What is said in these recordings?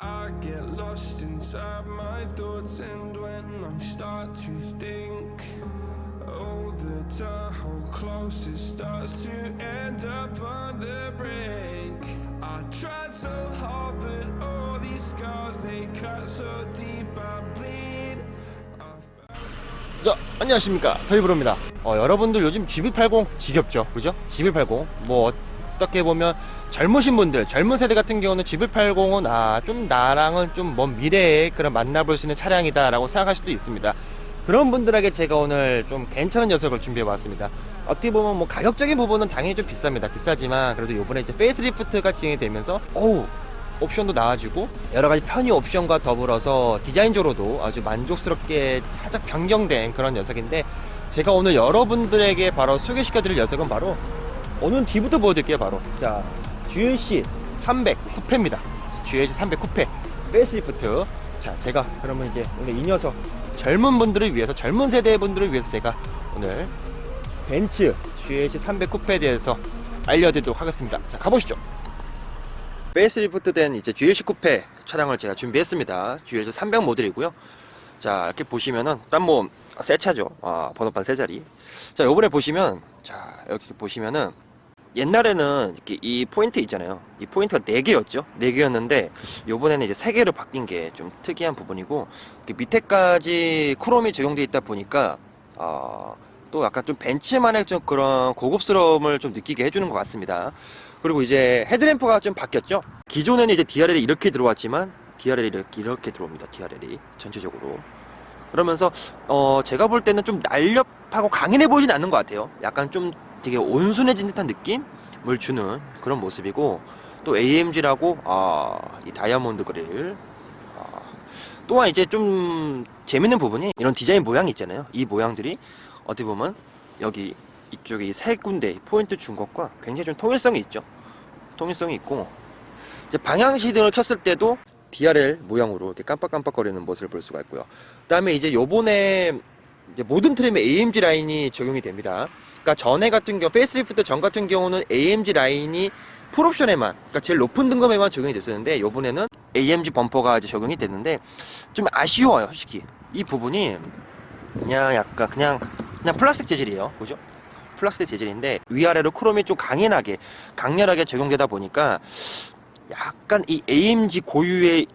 I get lost inside my thoughts, and when I start to think, oh, the Tahoe close, it starts to end up on the brink. I tried so hard, but all these scars they cut so deep, I bleed. 자, 안녕하십니까. 더이브로입니다. 어, 여러분들 요즘 GB80 지겹죠? 그죠? GB80. 뭐, 어떻게 보면 젊으신 분들, 젊은 세대 같은 경우는 GB80은 아, 좀 나랑은 좀 먼 미래에 그런 만나볼 수 있는 차량이다라고 생각할 수도 있습니다. 그런 분들에게 제가 오늘 좀 괜찮은 녀석을 준비해 봤습니다. 어떻게 보면 뭐 가격적인 부분은 당연히 좀 비쌉니다. 비싸지만 그래도 요번에 이제 페이스리프트가 진행이 되면서 어우 옵션도 나아지고 여러 가지 편의 옵션과 더불어서 디자인적으로도 아주 만족스럽게 살짝 변경된 그런 녀석인데 제가 오늘 여러분들에게 바로 소개시켜드릴 녀석은 바로 오늘 뒤부터 보여드릴게요 바로 자 GLC 300 쿠페입니다 GLC 300 쿠페 페이스리프트 자 제가 그러면 이제 오늘 이 녀석 젊은 분들을 위해서 젊은 세대 분들을 위해서 제가 오늘 벤츠 GLC 300 쿠페에 대해서 알려드리도록 하겠습니다 자 가보시죠 페이스리프트 된 이제 GLC 쿠페 차량을 제가 준비했습니다. GLC 300 모델이고요. 자, 이렇게 보시면은 일단 뭐새 차죠. 아, 번호판 세 자리. 자, 요번에 보시면 자, 이렇게 보시면은 옛날에는 이렇게 이 포인트 있잖아요. 이 포인트가 4개였죠. 4개였는데 요번에는 이제 3개로 바뀐 게 좀 특이한 부분이고 밑에까지 크롬이 적용되어 있다 보니까 아, 또 약간 좀 벤츠만의 좀 그런 고급스러움을 좀 느끼게 해주는 것 같습니다. 그리고 이제 헤드램프가 좀 바뀌었죠. 기존에는 이제 DRL이 이렇게 들어왔지만 DRL이 이렇게, 이렇게 들어옵니다. DRL이 전체적으로. 그러면서 어 제가 볼 때는 좀 날렵하고 강인해 보이진 않는 것 같아요. 약간 좀 되게 온순해진 듯한 느낌을 주는 그런 모습이고 또 AMG라고 아 이 다이아몬드 그릴 아, 또한 이제 좀 재밌는 부분이 이런 디자인 모양이 있잖아요. 이 모양들이 어떻게 보면 여기 이쪽에 이 세 군데 포인트 준 것과 굉장히 좀 통일성이 있죠. 통일성이 있고 이제 방향 시등을 켰을 때도 DRL 모양으로 이렇게 깜빡깜빡거리는 모습을 볼 수가 있고요. 그 다음에 이제 요번에 모든 트림에 AMG 라인이 적용이 됩니다. 그러니까 전에 같은 경우 페이스리프트 전 같은 경우는 AMG 라인이 풀옵션에만 그러니까 제일 높은 등급에만 적용이 됐었는데 요번에는 AMG 범퍼가 이제 적용이 됐는데 좀 아쉬워요, 솔직히. 이 부분이 그냥 약간 그냥 그냥 플라스틱 재질이에요. 그죠? 플라스틱 재질인데 위아래로 크롬이 좀 강인하게 강렬하게 적용되다 보니까 약간 이 AMG 고유의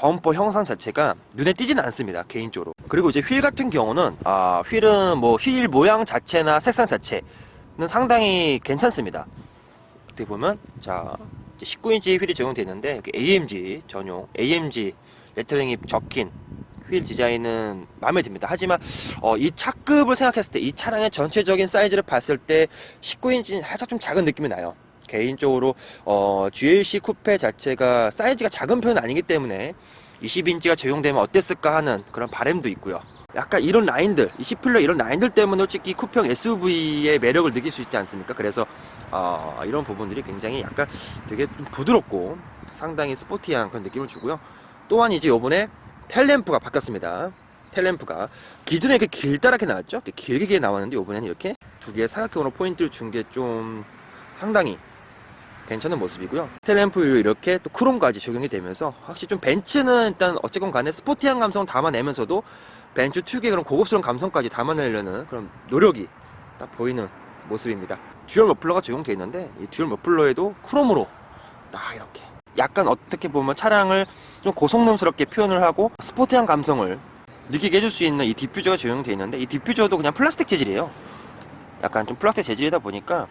범퍼 형상 자체가 눈에 띄지는 않습니다 개인적으로 그리고 이제 휠 같은 경우는 아 휠은 뭐 휠 모양 자체나 색상 자체는 상당히 괜찮습니다 어떻게 보면 자 19인치 휠이 이렇게 AMG 전용 AMG 레터링이 적힌 휠 디자인은 마음에 듭니다. 하지만 어, 이 차급을 생각했을 때 이 차량의 전체적인 사이즈를 봤을 때 19인치는 살짝 좀 작은 느낌이 나요. 개인적으로 어, GLC 쿠페 자체가 사이즈가 작은 편은 아니기 때문에 20인치가 적용되면 어땠을까 하는 그런 바램도 있고요. 약간 이런 라인들, 이 시필러 이런 라인들 때문에 솔직히 쿠페형 SUV의 매력을 느낄 수 있지 않습니까? 그래서 어, 이런 부분들이 굉장히 약간 되게 좀 부드럽고 상당히 스포티한 그런 느낌을 주고요. 또한 이제 요번에 텔램프가 바뀌었습니다. 텔램프가 기존에 이렇게 길다랗게 나왔죠? 이렇게 길게 나왔는데 이번에는 이렇게 두 개의 사각형으로 포인트를 준 게 좀 상당히 괜찮은 모습이고요. 텔램프 이렇게 또 크롬까지 적용이 되면서 확실히 좀 벤츠는 일단 어쨌건 간에 스포티한 감성을 담아내면서도 벤츠 특유의 그런 고급스러운 감성까지 담아내려는 그런 노력이 딱 보이는 모습입니다. 듀얼 머플러가 적용되어 있는데 이 듀얼 머플러에도 크롬으로 딱 이렇게 약간 어떻게 보면 차량을 좀 고성능스럽게 표현을 하고 스포티한 감성을 느끼게 해줄 수 있는 이 디퓨저가 적용되어 있는데 이 디퓨저도 그냥 플라스틱 재질이에요. 약간 좀 플라스틱 재질이다 보니까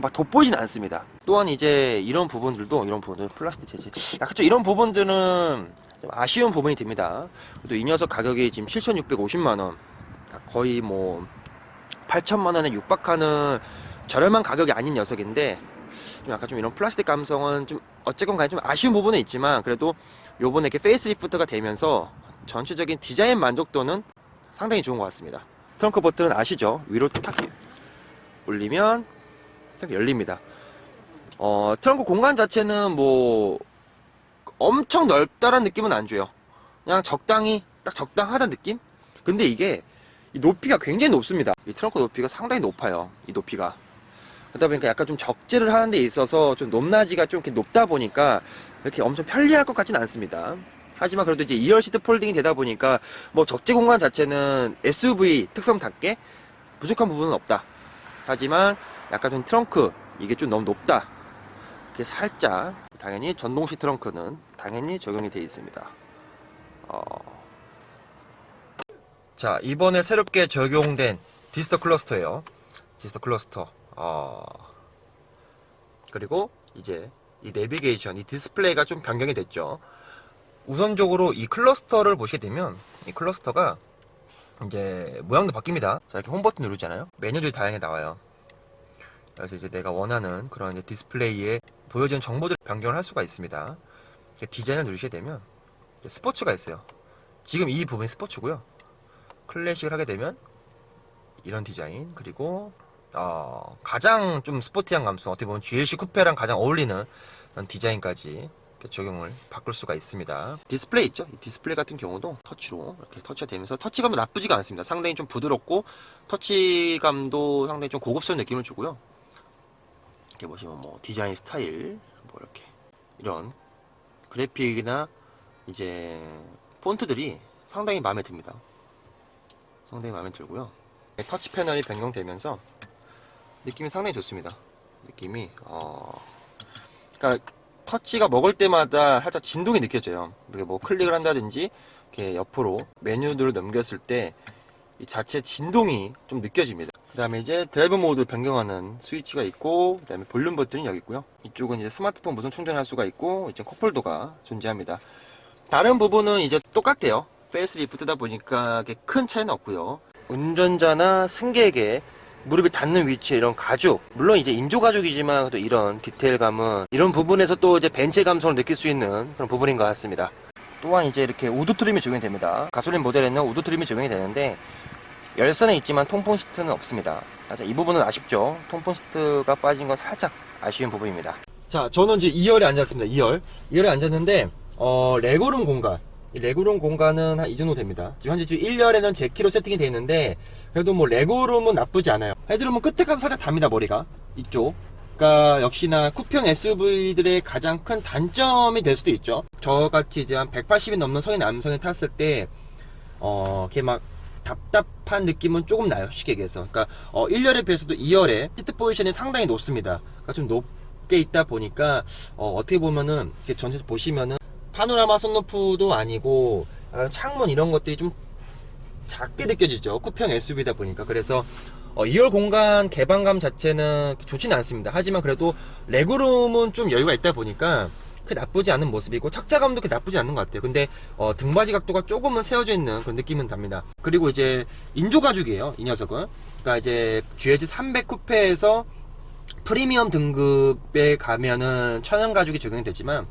막 돋보이진 않습니다. 또한 이제 이런 부분들도 이런 부분들 플라스틱 재질. 약간 좀 이런 부분들은 좀 아쉬운 부분이 됩니다. 또 이 녀석 가격이 지금 7,650만 원, 거의 뭐 8천만 원에 육박하는 저렴한 가격이 아닌 녀석인데 좀 약간 좀 이런 플라스틱 감성은 좀 어쨌건 간에 좀 아쉬운 부분은 있지만 그래도 요번에 이렇게 페이스리프트가 되면서 전체적인 디자인 만족도는 상당히 좋은 것 같습니다. 트렁크 버튼은 아시죠? 위로 탁 올리면 딱 열립니다. 어, 트렁크 공간 자체는 뭐 엄청 넓다란 느낌은 안 줘요. 그냥 적당히 딱 적당하다는 느낌? 근데 이게 이 높이가 굉장히 높습니다. 이 트렁크 높이가 상당히 높아요. 이 높이가. 그러다 보니까 약간 좀 적재를 하는 데 있어서 좀 높낮이가 좀 이렇게 높다 보니까 이렇게 엄청 편리할 것 같지는 않습니다. 하지만 그래도 이제 2열 시트 폴딩이 되다 보니까 뭐 적재 공간 자체는 SUV 특성답게 부족한 부분은 없다. 하지만 약간 좀 트렁크 이게 좀 너무 높다. 이게 살짝 당연히 전동식 트렁크는 당연히 적용이 되어 있습니다. 어... 자 이번에 새롭게 적용된 디스터 클러스터예요. 디스터 클러스터. 어... 그리고 이제 이 내비게이션, 이 디스플레이가 좀 변경이 됐죠. 우선적으로 이 클러스터를 보시게 되면 이 클러스터가 이제 모양도 바뀝니다. 자 이렇게 홈 버튼 누르잖아요. 메뉴들이 다양하게 나와요. 그래서 이제 내가 원하는 그런 이제 디스플레이에 보여지는 정보들을 변경을 할 수가 있습니다. 디자인을 누르시게 되면 스포츠가 있어요. 지금 이 부분이 스포츠고요. 클래식을 하게 되면 이런 디자인 그리고 어, 가장 좀 스포티한 감성 어떻게 보면 GLC 쿠페랑 가장 어울리는 디자인까지 적용을 바꿀 수가 있습니다. 디스플레이 있죠? 이 디스플레이 같은 경우도 터치로 이렇게 터치가 되면서 터치감도 나쁘지가 않습니다. 상당히 좀 부드럽고 터치감도 상당히 좀 고급스러운 느낌을 주고요. 이렇게 보시면 뭐 디자인 스타일 뭐 이렇게 이런 그래픽이나 이제 폰트들이 상당히 마음에 듭니다. 상당히 마음에 들고요. 터치 패널이 변경되면서 느낌이 상당히 좋습니다. 느낌이 어 그러니까 터치가 먹을 때마다 살짝 진동이 느껴져요. 이렇게 뭐 클릭을 한다든지 이렇게 옆으로 메뉴들을 넘겼을 때 이 자체 진동이 좀 느껴집니다. 그 다음에 이제 드라이브 모드 변경하는 스위치가 있고 그 다음에 볼륨 버튼이 여기 있고요. 이쪽은 이제 스마트폰 무선 충전할 수가 있고 이제 컵홀더가 존재합니다. 다른 부분은 이제 똑같대요. 페이스 리프트다 보니까 큰 차이는 없고요. 운전자나 승객의 무릎이 닿는 위치에 이런 가죽 물론 이제 인조 가죽이지만 또 이런 디테일감은 이런 부분에서 또 이제 벤츠의 감성을 느낄 수 있는 그런 부분인 것 같습니다. 또한 이제 이렇게 우드 트림이 적용이 됩니다. 가솔린 모델에는 우드 트림이 적용이 되는데 열선에 있지만 통풍 시트는 없습니다. 자, 이 부분은 아쉽죠. 통풍 시트가 빠진 건 살짝 아쉬운 부분입니다. 자, 저는 이제 2열에 앉았습니다. 2열. 2열에 앉았는데 어, 레고룸 공간. 이 레고룸 공간은 한 이 정도 됩니다. 지금 현재 지금 1열에는 제 키로 세팅이 되어 있는데 그래도 뭐 레고룸은 나쁘지 않아요. 헤드룸은 끝에 가서 살짝 답니다 머리가 이쪽. 그러니까 역시나 쿠평 SUV들의 가장 큰 단점이 될 수도 있죠. 저같이 이제 한 180이 넘는 성인 남성이 탔을 때 어, 이렇게 막 답답한 느낌은 조금 나요. 쉽게 얘기해서. 그러니까 어, 1열에 비해서도 2열에 시트 포지션이 상당히 높습니다. 그러니까 좀 높게 있다 보니까 어, 어떻게 보면은 전체 보시면은 파노라마 선루프도 아니고 창문 이런 것들이 좀 작게 느껴지죠. 쿠평 SUV다 보니까. 그래서 어, 2열 공간 개방감 자체는 좋지는 않습니다. 하지만 그래도 레그룸은 좀 여유가 있다 보니까 그 나쁘지 않은 모습이고 착자감도 그 나쁘지 않는 것 같아요. 근데 어, 등받이 각도가 조금은 세워져 있는 그런 느낌은 답니다. 그리고 이제 인조 가죽이에요. 이 녀석은. 그러니까 이제 GLG 300 쿠페에서 프리미엄 등급에 가면은 천연 가죽이 적용이 되지만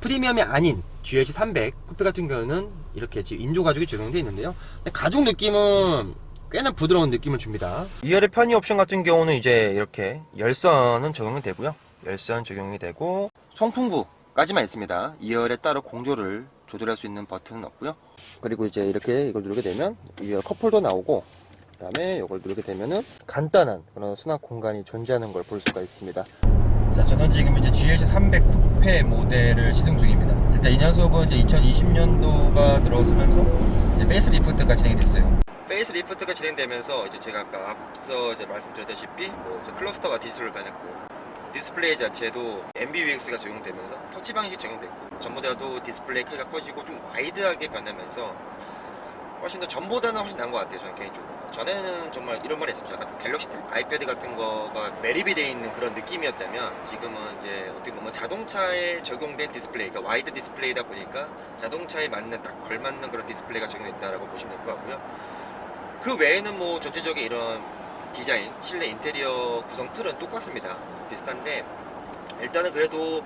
프리미엄이 아닌 GLC 300 쿠페 같은 경우는 이렇게 지금 인조 가죽이 적용되어 있는데요. 가죽 느낌은 꽤나 부드러운 느낌을 줍니다. 2열의 편의 옵션 같은 경우는 이제 이렇게 열선은 적용이 되고요. 열선 적용이 되고 송풍구까지만 있습니다. 2열에 따로 공조를 조절할 수 있는 버튼은 없고요. 그리고 이제 이렇게 이걸 누르게 되면 2열 컵홀더 나오고 그 다음에 이걸 누르게 되면은 간단한 그런 수납 공간이 존재하는 걸 볼 수가 있습니다. 자, 저는 지금 이제 GLC 300 쿠페 모델을 시승 중입니다. 일단 이 녀석은 이제 2020년도가 들어서면서 이제 페이스 리프트가 진행이 됐어요. 페이스 리프트가 진행되면서 이제 제가 아까 앞서 이제 말씀드렸다시피 뭐 이제 클러스터가 디지털로 변했고 디스플레이 자체도 MBUX가 적용되면서 터치 방식이 적용됐고 전보다도 디스플레이 크기가 커지고 좀 와이드하게 변하면서 훨씬 더 전보다는 훨씬 나은 것 같아요 저는 개인적으로. 전에는 정말 이런 말이 있었죠. 약간 좀 갤럭시 탭 아이패드 같은 거가 매립이 돼 있는 그런 느낌이었다면 지금은 이제 어떻게 보면 자동차에 적용된 디스플레이 그러니까 와이드 디스플레이다 보니까 자동차에 맞는 딱 걸맞는 그런 디스플레이가 적용됐다라고 보시면 될 것 같고요. 그 외에는 뭐 전체적인 이런 디자인 실내 인테리어 구성 틀은 똑같습니다 비슷한데 일단은 그래도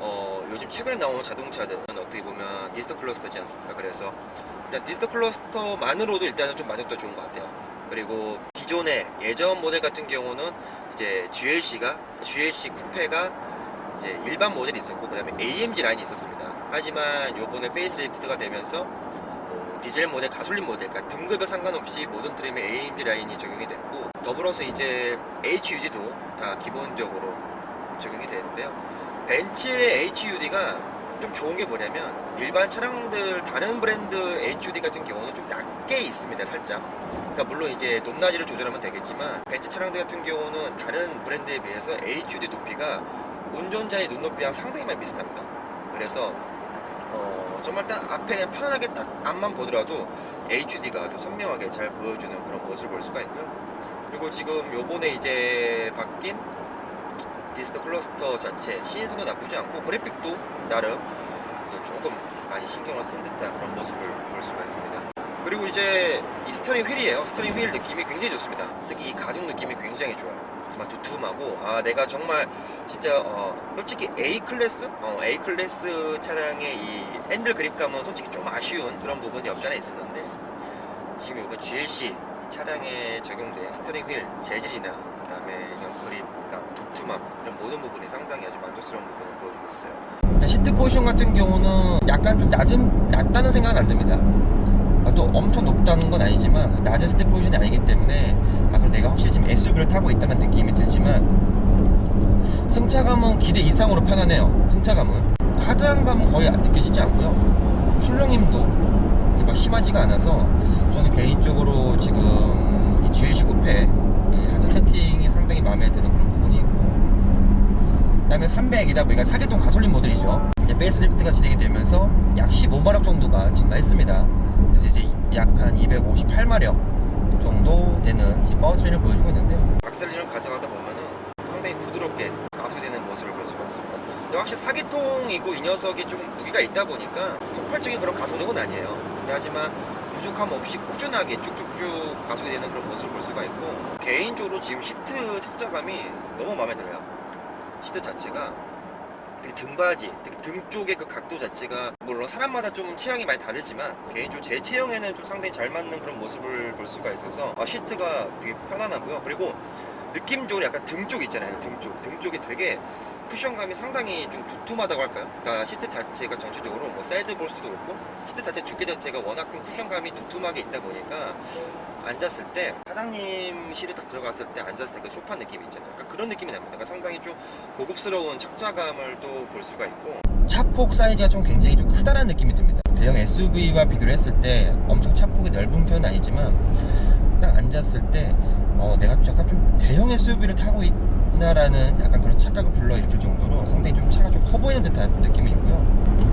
어, 요즘 최근에 나온 자동차들은 어떻게 보면 디지털 클러스터지 않습니까? 그래서 일단 디지털 클러스터만으로도 일단은 좀 만족도가 좋은 것 같아요. 그리고 기존의 예전 모델 같은 경우는 이제 GLC가 GLC 쿠페가 이제 일반 모델이 있었고 그 다음에 AMG 라인이 있었습니다. 하지만 요번에 페이스리프트가 되면서 뭐 디젤 모델, 가솔린 모델, 그러니까 등급에 상관없이 모든 트림에 AMG 라인이 적용이 됐고 더불어서 이제 HUD도 다 기본적으로 적용이 되는데요. 벤츠의 HUD가 좀 좋은 게 뭐냐면 일반 차량들 다른 브랜드 HUD 같은 경우는 좀 낮게 있습니다 살짝. 그러니까 물론 이제 높낮이를 조절하면 되겠지만 벤츠 차량들 같은 경우는 다른 브랜드에 비해서 HUD 높이가 운전자의 눈높이랑 상당히 많이 비슷합니다. 그래서 어, 정말 딱 앞에 편안하게 딱 앞만 보더라도 HUD가 아주 선명하게 잘 보여주는 그런 모습을 볼 수가 있고요 그리고 지금 요번에 이제 바뀐 디스트 클러스터 자체 시인성도 나쁘지 않고 그래픽도 나름 조금 많이 신경을 쓴 듯한 그런 모습을 볼 수가 있습니다. 그리고 이제 이 스터링 휠이에요. 스터링 휠 느낌이 굉장히 좋습니다. 특히 이 가죽 느낌이 굉장히 좋아요. 정말 두툼하고 아 내가 정말 진짜 어, 솔직히 A 클래스 어, A 클래스 차량의 이 핸들 그립감은 솔직히 좀 아쉬운 그런 부분이 없지 않아 있었는데 지금 이번 GLC 이 차량에 적용된 스터링 휠 재질이나 그 다음에 이런 그립감, 두툼함 이런 모든 부분이 상당히 아주 만족스러운 부분을 보여주고 있어요. 시트 포지션 같은 경우는 약간 좀 낮은 낮다는 생각은 안 듭니다. 그러니까 또 엄청 높다는 건 아니지만 낮은 시트 포지션이 아니기 때문에 아 그럼 내가 확실히 지금 SUV를 타고 있다는 느낌이 들지만 승차감은 기대 이상으로 편하네요. 승차감은 하드한 감은 거의 안 느껴지지 않고요. 출렁임도 막 심하지가 않아서 저는 개인적으로 지금 이 GLC 쿠페 이 하드 세팅이 상당히 마음에 드는 그런 부분이 있고 그 다음에 300이다 보니까 4기통 가솔린 모델이죠. 이제 페이스리프트가 진행이 되면서 약 15마력 정도가 증가했습니다. 그래서 이제 약 한 258마력 정도 되는 지금 파워트레인을 보여주고 있는데 악셀린을 가져가다 보면은 상당히 부드럽게 가속이 되는 모습을 볼 수가 있습니다. 근데 확실히 4기통이고 이 녀석이 좀 무게가 있다 보니까 폭발적인 그런 가속력은 아니에요. 근데 하지만 부족함 없이 꾸준하게 쭉쭉쭉 가속이 되는 그런 모습을 볼 수가 있고 개인적으로 지금 시트 착자감이 너무 마음에 들어요. 시트 자체가 되게 등받이, 되게 등 쪽의 그 각도 자체가 물론 사람마다 좀 체형이 많이 다르지만 개인적으로 제 체형에는 좀 상당히 잘 맞는 그런 모습을 볼 수가 있어서 아, 시트가 되게 편안하고요. 그리고 느낌적으로 약간 등 쪽 있잖아요. 등 쪽, 등 쪽이 되게 쿠션감이 상당히 좀 두툼하다고 할까요? 그러니까 시트 자체가 전체적으로 뭐 사이드 볼스도 그렇고 시트 자체 두께 자체가 워낙 좀 쿠션감이 두툼하게 있다 보니까 앉았을 때 사장님 실에 딱 들어갔을 때 앉았을 때 그 소파 느낌이 있잖아요. 그러니까 그런 느낌이 납니다. 그러니까 상당히 좀 고급스러운 착자감을 또 볼 수가 있고 차폭 사이즈가 좀 굉장히 좀 크다는 느낌이 듭니다. 대형 SUV와 비교를 했을 때 엄청 차폭이 넓은 편은 아니지만 딱 앉았을 때 어, 내가 약간 좀 대형 SUV를 타고 있나라는 약간 그런 착각을 불러일으킬 정도로 상당히 좀 차가 좀 커 보이는 듯한 느낌이 있고요.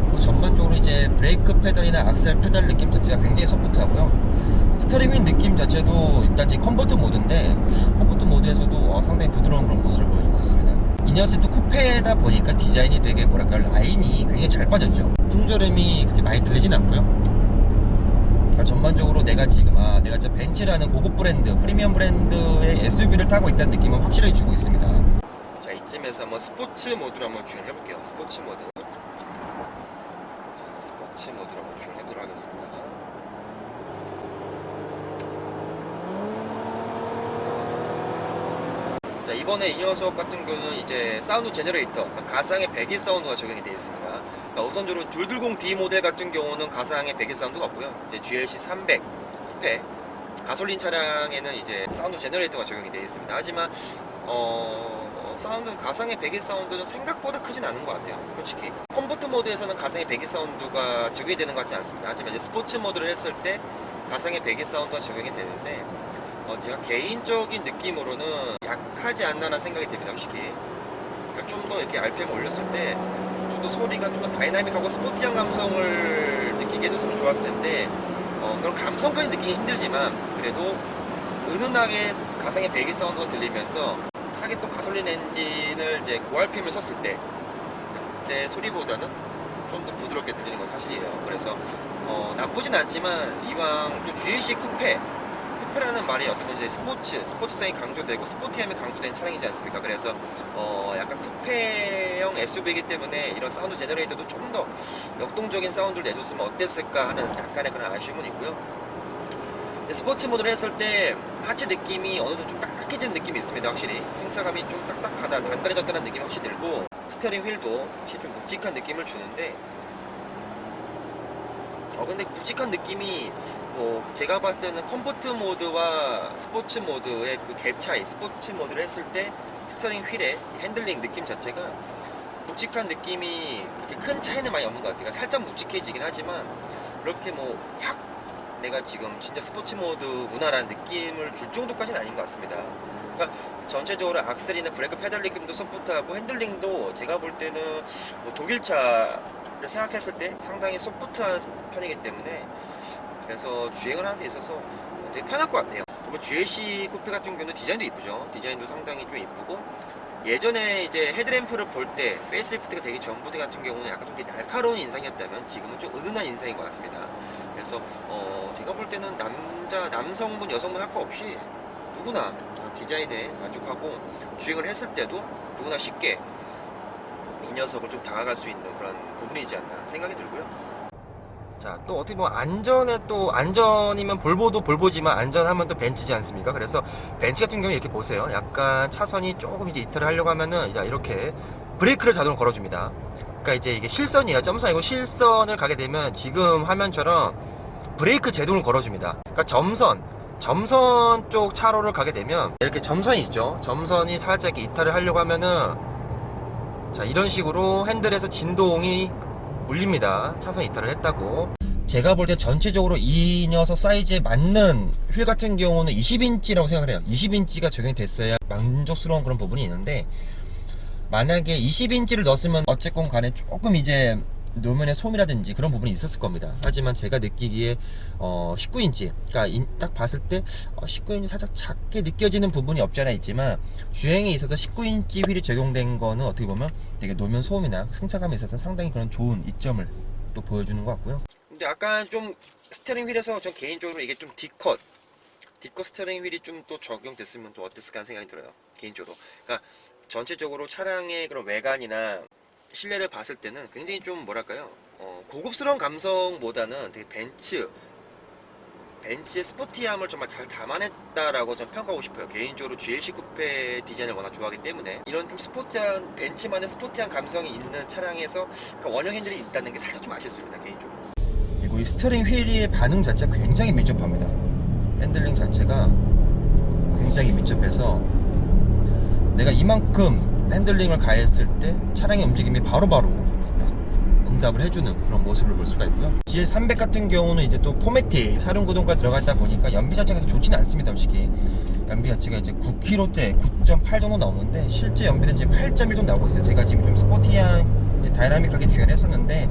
그리고 전반적으로 이제 브레이크 페달이나 악셀 페달 느낌 자체가 굉장히 소프트하고요. 스터링 휠 느낌 자체도 일단 지금 컨버트 모드인데 컨버트 모드에서도 어, 상당히 부드러운 그런 모습을 보여주고 있습니다. 이 녀석이 또 쿠페다 보니까 디자인이 되게 뭐랄까 라인이 굉장히 잘 빠졌죠. 풍절음이 그렇게 많이 들리진 않고요. 그러니까 전반적으로 내가 지금 아 내가 진짜 벤츠라는 고급 브랜드 프리미엄 브랜드의 SUV를 타고 있다는 느낌을 확실하게 주고 있습니다. 자 이쯤에서 한번 스포츠 모드로 한번 주행해 볼게요. 스포츠 모드. 자, 스포츠 모드로 한번 주행해 보도록 하겠습니다. 자 이번에 이 녀석 같은 경우는 이제 사운드 제너레이터 가상의 배기 사운드가 적용이 되어 있습니다. 그러니까 우선적으로 220D 모델 같은 경우는 가상의 배기 사운드가 없고요. 이제 GLC 300 쿠페 가솔린 차량에는 이제 사운드 제너레이터가 적용이 되어 있습니다. 하지만 어, 사운드 가상의 배기 사운드는 생각보다 크진 않은 것 같아요. 솔직히 컴포트 모드에서는 가상의 배기 사운드가 적용이 되는 것 같지 않습니다. 하지만 이제 스포츠 모드를 했을 때 가상의 배기 사운드가 적용이 되는데 어, 제가 개인적인 느낌으로는 약하지 않나라는 생각이 듭니다, 솔직히. 그러니까 좀 더 이렇게 RPM 올렸을 때 좀더 소리가 좀 더 다이나믹하고 스포티한 감성을 느끼게 해줬으면 좋았을 텐데 어, 그런 감성까지 느끼기 힘들지만 그래도 은은하게 가상의 배기 사운드가 들리면서 사기통 가솔린 엔진을 이제 고RPM을 썼을 때 그때 소리보다는 좀 더 부드럽게 들리는 건 사실이에요. 그래서 어, 나쁘진 않지만 이왕 또 GLC 쿠페 쿠페라는 말이 어떻게 보면 이제 스포츠, 스포츠성이 강조되고 스포티함이 강조된 차량이지 않습니까? 그래서 어 약간 쿠페형 SUV이기 때문에 이런 사운드 제너레이터도 좀 더 역동적인 사운드를 내줬으면 어땠을까 하는 약간의 그런 아쉬움은 있고요. 스포츠 모드를 했을 때 하체 느낌이 어느 정도 좀 딱딱해지는 느낌이 있습니다. 확실히 승차감이 좀 딱딱하다, 단단해졌다는 느낌이 확실히 들고 스티어링 휠도 확실히 좀 묵직한 느낌을 주는데 어 근데 묵직한 느낌이 뭐 제가 봤을 때는 컴포트 모드와 스포츠 모드의 그 갭 차이 스포츠 모드를 했을 때 스터링 휠의 핸들링 느낌 자체가 묵직한 느낌이 그렇게 큰 차이는 많이 없는 것 같아요. 그러니까 살짝 묵직해지긴 하지만 그렇게 뭐 확 내가 지금 진짜 스포츠 모드구나라는 느낌을 줄 정도까지는 아닌 것 같습니다. 그러니까 전체적으로 악셀이나 브레이크 페달 느낌도 소프트하고 핸들링도 제가 볼 때는 뭐 독일차를 생각했을 때 상당히 소프트한 편이기 때문에 그래서 주행을 하는 데 있어서 되게 편할 것 같아요. 그리고 GLC 쿠페 같은 경우는 디자인도 이쁘죠. 디자인도 상당히 좀 이쁘고 예전에 이제 헤드램프를 볼 때 페이스리프트가 되기 전부터 같은 경우는 약간 좀 되게 날카로운 인상이었다면 지금은 좀 은은한 인상인 것 같습니다. 그래서 어 제가 볼 때는 남자 남성분 여성분 할 거 없이 누구나 다 디자인에 만족하고 주행을 했을 때도 누구나 쉽게 이 녀석을 좀 다가갈 수 있는 그런 부분이지 않나 생각이 들고요. 자, 또 어떻게 보면 안전에 또 안전이면 볼보도 볼보지만 안전하면 또 벤츠지 않습니까? 그래서 벤츠 같은 경우 이렇게 보세요. 약간 차선이 조금 이제 이탈을 하려고 하면은 이제 이렇게 브레이크를 자동으로 걸어줍니다. 그러니까 이제 이게 실선이에요. 점선 아니고 실선을 가게 되면 지금 화면처럼 브레이크 제동을 걸어줍니다. 그러니까 점선, 점선 쪽 차로를 가게 되면 이렇게 점선이 있죠. 점선이 살짝 이탈을 하려고 하면은 자 이런 식으로 핸들에서 진동이 울립니다. 차선 이탈을 했다고. 제가 볼 때 전체적으로 이 녀석 사이즈에 맞는 휠 같은 경우는 20인치라고 생각을 해요. 20인치가 적용이 됐어야 만족스러운 그런 부분이 있는데 만약에 20인치를 넣었으면 어쨌건 간에 조금 이제 노면의 솜이라든지 그런 부분이 있었을 겁니다. 하지만 제가 느끼기에 어 19인치, 그러니까 인- 딱 봤을 때 어 19인치 살짝 작게 느껴지는 부분이 없지 않아 있지만 주행에 있어서 19인치 휠이 적용된 거는 어떻게 보면 되게 노면 소음이나 승차감에 있어서 상당히 그런 좋은 이점을 또 보여주는 것 같고요. 근데 아까 좀 스티어링 휠에서 전 개인적으로 이게 좀 D컷 D컷 스티어링 휠이 좀 또 적용됐으면 또 어땠을까 하는 생각이 들어요. 개인적으로. 그러니까 전체적으로 차량의 그런 외관이나 실내를 봤을 때는 굉장히 좀 뭐랄까요? 어, 고급스러운 감성보다는 되게 벤츠 벤츠의 스포티함을 정말 잘 담아냈다라고 좀 평가하고 싶어요. 개인적으로 GLC 쿠페 디자인을 워낙 좋아하기 때문에. 이런 좀 스포티한 벤츠만의 스포티한 감성이 있는 차량에서 그러니까 원형 핸들이 있다는 게 살짝 좀 아쉽습니다 개인적으로. 그리고 이 스티어링 휠의 반응 자체가 굉장히 민첩합니다. 핸들링 자체가 굉장히 민첩해서 내가 이만큼 핸들링을 가했을 때 차량의 움직임이 바로바로 이렇게 딱 응답을 해주는 그런 모습을 볼 수가 있고요. GL300 같은 경우는 이제 또 포매틱 사륜구동까지 들어가 있다 보니까 연비 자체가 좋지는 않습니다, 솔직히. 연비 자체가 이제 9km대 9.8 정도 나오는데 실제 연비는 지금 8.1 정도 나오고 있어요. 제가 지금 좀 스포티한 이제 다이나믹하게 주행을 했었는데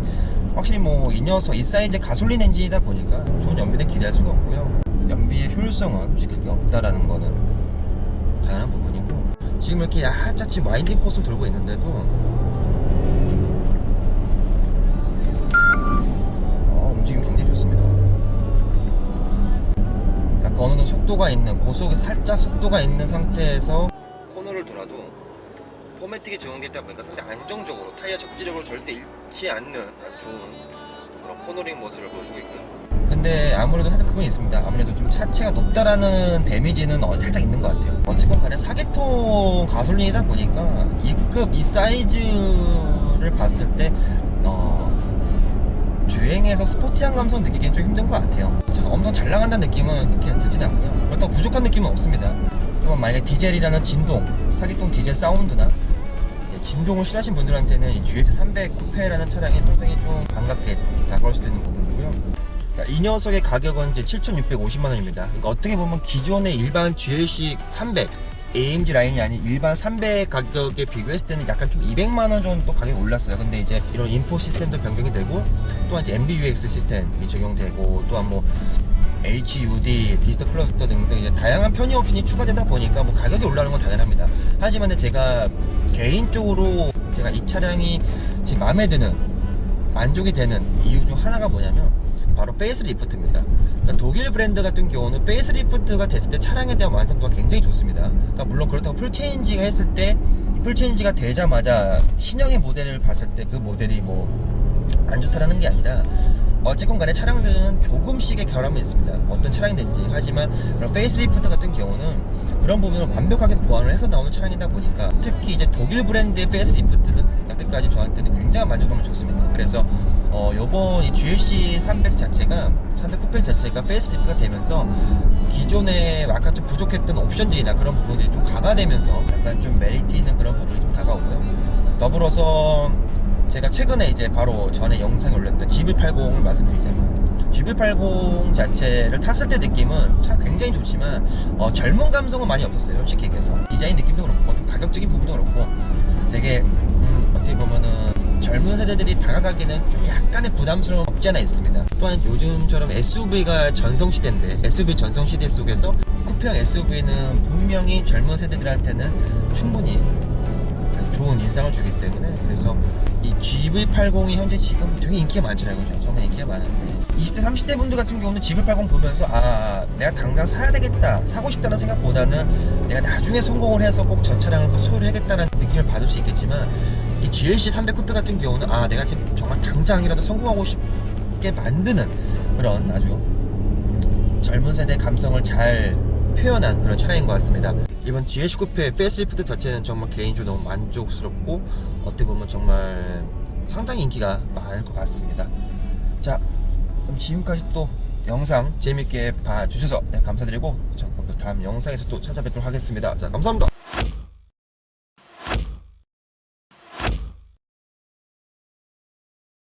확실히 뭐 이 녀석 이 사이즈 가솔린 엔진이다 보니까 좋은 연비는 기대할 수가 없고요. 연비의 효율성은 크게 없다라는 거는 당연한 부분이고 지금 이렇게 지금 와인딩 코스를 돌고 있는데도. 어, 움직임이 굉장히 좋습니다. 약간 어느 정도 속도가 있는 고속에 살짝 속도가 있는 상태에서 코너를 돌아도 포매틱이 적용됐다 보니까 상당히 안정적으로 타이어 접지력으로 절대 잃지 않는 좋은 그런 코너링 모습을 보여주고 있고요 근데 아무래도 살짝 그건 있습니다. 아무래도 좀 차체가 높다라는 데미지는 어, 살짝 있는 것 같아요. 어쨌건 간에 4기통 가솔린이다 보니까 이 급, 이 사이즈를 봤을 때, 어, 주행에서 스포티한 감성 느끼기엔 좀 힘든 것 같아요. 엄청 잘 나간다는 느낌은 그렇게 들지는 않고요. 그렇다고 부족한 느낌은 없습니다. 이건 만약에 디젤이라는 진동, 4기통 디젤 사운드나 진동을 싫어하신 분들한테는 이 GX300 쿠페라는 차량이 상당히 좀 반갑게 다가올 수도 있는 부분이고요. 자, 이 녀석의 가격은 이제 7,650만 원입니다. 그러니까 어떻게 보면 기존의 일반 GLC 300 AMG 라인이 아닌 일반 300 가격에 비교했을 때는 약간 좀 200만 원 정도 가격이 올랐어요. 근데 이제 이런 인포 시스템도 변경이 되고 또한 이제 MBUX 시스템이 적용되고 또한 뭐 HUD, 디지털 클러스터 등등 이제 다양한 편의 옵션이 추가되다 보니까 뭐 가격이 올라가는 건 당연합니다. 하지만 제가 개인적으로 제가 이 차량이 지금 마음에 드는 만족이 되는 이유 중 하나가 뭐냐면 바로 페이스리프트입니다. 그러니까 독일 브랜드 같은 경우는 페이스리프트가 됐을 때 차량에 대한 완성도가 굉장히 좋습니다. 그러니까 물론 그렇다고 풀체인지가 했을 때 풀체인지가 되자마자 신형의 모델을 봤을 때 그 모델이 뭐 안 좋다라는 게 아니라 어쨌건 간에 차량들은 조금씩의 결함이 있습니다. 어떤 차량이든지. 하지만 그런 페이스리프트 같은 경우는 그런 부분을 완벽하게 보완을 해서 나오는 차량이다 보니까 특히 이제 독일 브랜드의 페이스리프트는 여태까지 저한테는 굉장히 만족감을 줬습니다. 그래서 어, 요번 이 GLC 300 자체가 300 쿠페 자체가 페이스리프트가 되면서 기존에 약간 좀 부족했던 옵션들이나 그런 부분들이 좀 강화되면서 약간 좀 메리트 있는 그런 부분이 좀 다가오고요. 더불어서 제가 최근에 이제 바로 전에 영상에 올렸던 GV80을 말씀드리자면 GV80 자체를 탔을 때 느낌은 참 굉장히 좋지만 어, 젊은 감성은 많이 없었어요 솔직히 얘기해서 디자인 느낌도 그렇고 가격적인 부분도 그렇고 되게 음, 어떻게 보면은 젊은 세대들이 다가가기는 좀 약간의 부담스러움 없지 않아 있습니다 또한 요즘처럼 SUV가 전성시대인데 SUV 전성시대 속에서 쿠페형 SUV는 분명히 젊은 세대들한테는 충분히 좋은 인상을 주기 때문에 그래서 이 GV80이 현재 지금 되게 인기가 많잖아요 그죠? 정말 인기가 많은데 20대 30대 분들 같은 경우는 GV80 보면서 아 내가 당장 사야 되겠다 사고 싶다는 생각보다는 내가 나중에 성공을 해서 꼭 저 차량을 꼭 소유를 해야겠다는 느낌을 받을 수 있겠지만 이 GLC 300 쿠페 같은 경우는 아 내가 지금 정말 당장이라도 성공하고 싶게 만드는 그런 아주 젊은 세대 감성을 잘 표현한 그런 차량인 것 같습니다. 이번 GH 쿠페 페이스리프트 자체는 정말 개인적으로 너무 만족스럽고 어떻게 보면 정말 상당히 인기가 많을 것 같습니다. 자, 그럼 지금까지 또 영상 재밌게 봐주셔서 네, 감사드리고 저 그럼 또 다음 영상에서 또 찾아뵙도록 하겠습니다. 자, 감사합니다.